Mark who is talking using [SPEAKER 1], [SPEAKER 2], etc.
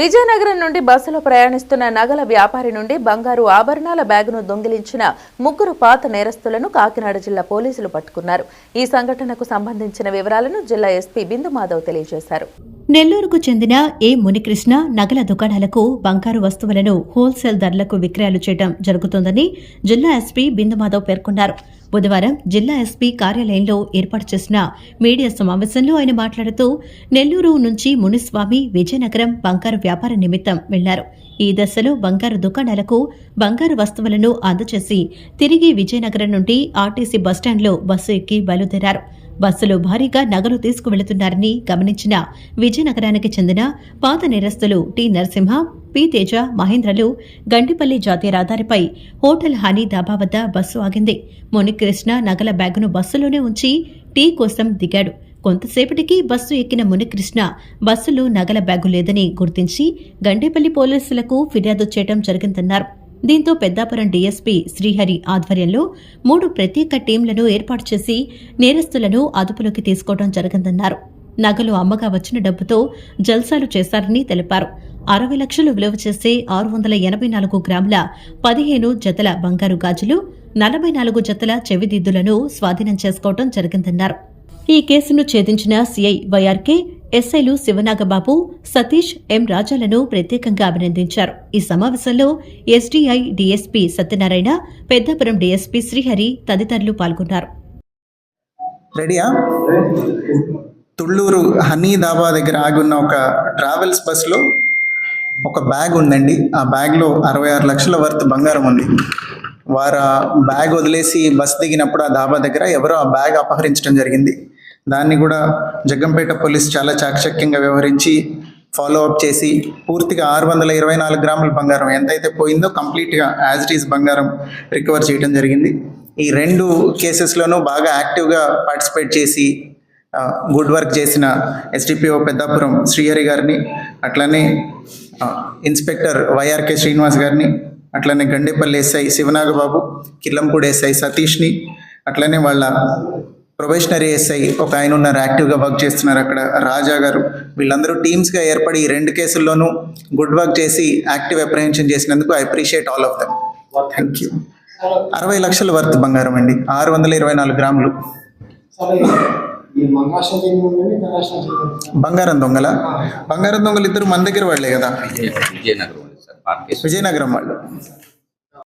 [SPEAKER 1] విజయనగరం నుండి బస్సులో ప్రయాణిస్తున్న నగల వ్యాపారి నుండి బంగారు ఆభరణాల బ్యాగును దొంగిలించిన ముగ్గురు పాత నేరస్తులను కాకినాడ జిల్లా పోలీసులు పట్టుకున్నారు. ఈ సంఘటనకు సంబంధించిన వివరాలను జిల్లా ఎస్పీ బిందు మాధవ్ తెలియజేశారు.
[SPEAKER 2] నెల్లూరుకు చెందిన ఏ మునికృష్ణ నగల దుకాణాలకు బంగారు వస్తువులను హోల్సేల్ ధరలకు విక్రయాలు చేయడం జరుగుతోందని జిల్లా ఎస్పీ బిందుమాధవ్ పేర్కొన్నారు. బుధవారం జిల్లా ఎస్పీ కార్యాలయంలో ఏర్పాటు చేసిన మీడియా సమావేశంలో ఆయన మాట్లాడుతూ నెల్లూరు నుంచి మునిస్వామి విజయనగరం బంగారు వ్యాపార నిమిత్తం వెళ్ళారు. ఈ దశలో బంగారు దుకాణాలకు బంగారు వస్తువులను అందజేసి తిరిగి విజయనగరం నుండి ఆర్టీసీ బస్టాండ్లో బస్సు ఎక్కి బయలుదేరారు. బస్సులో భారీగా నగలు తీసుకువెళుతున్నారని గమనించిన విజయనగరానికి చెందిన పాత నేరస్తులు టి నరసింహ పి తేజ మహేంద్రలు గండిపల్లి జాతీయ రహదారిపై హోటల్ హనీ డాబా వద్ద బస్సు ఆగింది. మునికృష్ణ నగల బ్యాగును బస్సులోనే ఉంచి టీ కోసం దిగాడు. కొంతసేపటికి బస్సు ఎక్కిన మునికృష్ణ బస్సులో నగల బ్యాగు లేదని గుర్తించి గండేపల్లి పోలీసులకు ఫిర్యాదు చేయడం జరిగిందన్నారు. దీంతో పెద్దాపురం డీఎస్పీ శ్రీహరి ఆధ్వర్యంలో మూడు ప్రత్యేక టీంలను ఏర్పాటు చేసి నేరస్తులను అదుపులోకి తీసుకోవడం జరిగిందన్నారు నగలు అమ్మగా వచ్చిన డబ్బుతో జల్సాలు చేశారని తెలిపారు. అరవై లక్షలు విలువ చేసే ఆరు వందల ఎనభై నాలుగు గ్రాముల పదిహేను జతల బంగారు గాజులు నలభై నాలుగు జతల చెవిదిద్దులను స్వాధీనం చేసుకోవడం జరిగిందన్నారు. ఈ కేసును ఛేదించిన సీఐ వైఆర్కే ఎస్ఐలు శివనాగబాబు సతీష్ ఎం రాజాలను ప్రత్యేకంగా అభినందించారు. ఈ సమావేశంలో SDI DSP Satyanarayana Peddapuram DSP Srihari తదితరులు పాల్గొన్నారు.
[SPEAKER 3] రెడీయా? తుళ్ళూరు హనీ దాబా దగ్గర ఆగి ఉన్న ఒక ట్రావెల్స్ బస్లో ఒక బ్యాగ్ ఉందండి. ఆ బ్యాగ్లో అరవై ఆరు లక్షల వర్త్ బంగారం ఉంది. వారు ఆ బ్యాగ్ వదిలేసి బస్ దిగినప్పుడు ఆ దాబా దగ్గర ఎవరో ఆ బ్యాగ్ అపహరించడం జరిగింది. దాన్ని కూడా జగ్గంపేట పోలీస్ చాలా చాకచక్యంగా వ్యవహరించి ఫాలో అప్ చేసి పూర్తిగా ఆరు వందల ఇరవై నాలుగు గ్రాముల బంగారం ఎంతైతే పోయిందో కంప్లీట్గా యాజ్ ఇట్ ఈస్ బంగారం రికవర్ చేయడం జరిగింది. ఈ రెండు కేసెస్లోనూ బాగా యాక్టివ్గా పార్టిసిపేట్ చేసి గుడ్ వర్క్ చేసిన ఎస్డిపిఓ పెద్దాపురం శ్రీహరి గారిని అట్లనే ఇన్స్పెక్టర్ వైఆర్కే శ్రీనివాస్ గారిని అట్లనే గండేపల్లి ఎస్ఐ శివనాగబాబు కిల్లంపూడి ఎస్ఐ సతీష్ని అట్లనే వాళ్ళ ప్రొబేషనరీ ఎస్ఐ ఒక ఆయన ఉన్నారు యాక్టివ్గా వర్క్ చేస్తున్నారు అక్కడ. రాజా గారు వీళ్ళందరూ టీమ్స్గా ఏర్పడి ఈ రెండు కేసుల్లోనూ గుడ్ వర్క్ చేసి యాక్టివ్ అప్రహెన్షన్ చేసినందుకు I appreciate all of them. Thank you అరవై లక్షల వర్త్ బంగారం అండి. ఆరు వందల ఇరవై నాలుగు గ్రాములు. బంగారం దొంగల? బంగారం దొంగలు ఇద్దరు మన దగ్గర వాళ్ళే కదా? విజయనగరం వాళ్ళు.